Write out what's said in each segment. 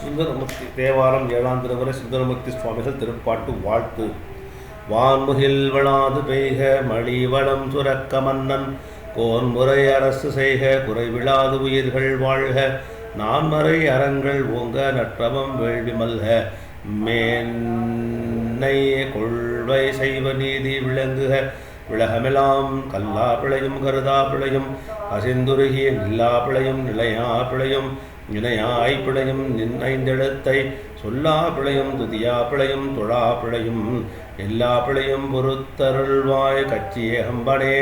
சுந்தரமுக்தி தேவாரம் ஏழாம் திருவரை சுந்தரமுக்தி சுவாமிகள் திருப்பாட்டு வாழ்த்து. வான்முகில் வளாது பெய்க மழி வளம் சுரக்க மன்னன். கோன்முறை அரசு செய்க குறைவிழாது உயிர்கள் வாழ்க. நான்மறை அறங்கள் ஓங்க நற்றவம் வேள்வி மல்க. மேன்னை கொள்வை செய்வ நீதி விளங்குக. விலகமெலாம் கல்லா பிழையும் கருதா பிழையும் அசிந்துருகிய நில்லா பிழையும் நிலையா பிழையும் இணையாய் பிழையும் நின்னைந்தெழுத்தை சொல்லா பிழையும் துதியா பிழையும் தொழா பிழையும் எல்லா பிழையும் பொறுத்தருள்வாய் கட்சி ஏகம்பனே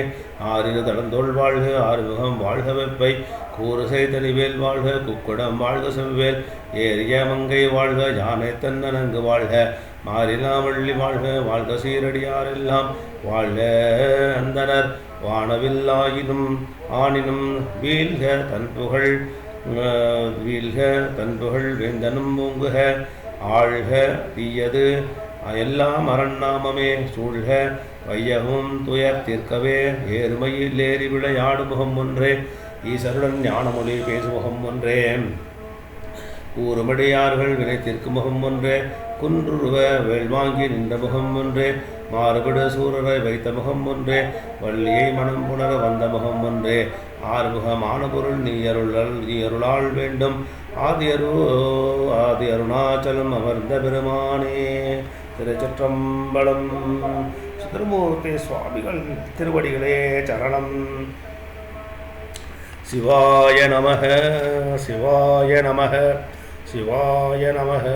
ஆறிரு தடந்தோள் வாழ்க ஆறுமுகம் வாழ்க வெப்பை கூறுசை தெளிவேல் வாழ்க குக்குடம் வாழ்க செவ்வேல். ஏரிய மங்கை வாழ்க யானை தன்னனங்கு வாழ்க மாறிலாவள்ளி வாழ்க வாழ்க சீரடியாரெல்லாம் வாழ்க அந்தனர். வானவில்லாயினும் ஆணினும் வீழ்க தன் புகழ் வீழ்க தன்புகள் வேந்தனும் மூங்குக ஆழ்க தீயது எல்லாம் அரண்நாமமே சூழ்க வையகும் துயர் தீர்க்கவே ஏறுமையில் ஏறி விளையாடு முகம் ஒன்றே ஈசருடன் ஞானமொழி பேசுமுகம் ஒன்றே. கூறுமடியார்கள் தீர்க்கும் முகம் ஒன்றே குன்றுருவ வேள்வாங்கி நின்ற முகம் ஒன்றே மாறுபடு சூரரை வைத்த முகம் ஒன்றே வள்ளியை மனம் புணர வந்த முகம் ஒன்றே. ஆறுமுகமான பொருள் நீ அருளல் நீ அருளால் வேண்டும். ஆதி அரு ஆதி அருணாச்சலம் அமர்ந்த பெருமானே. திருச்சிற்றம்பலம். திருமூர்த்தி சுவாமிகள் திருவடிகளே சரணம். சிவாய நமக சிவாய நமக சிவாய நமக.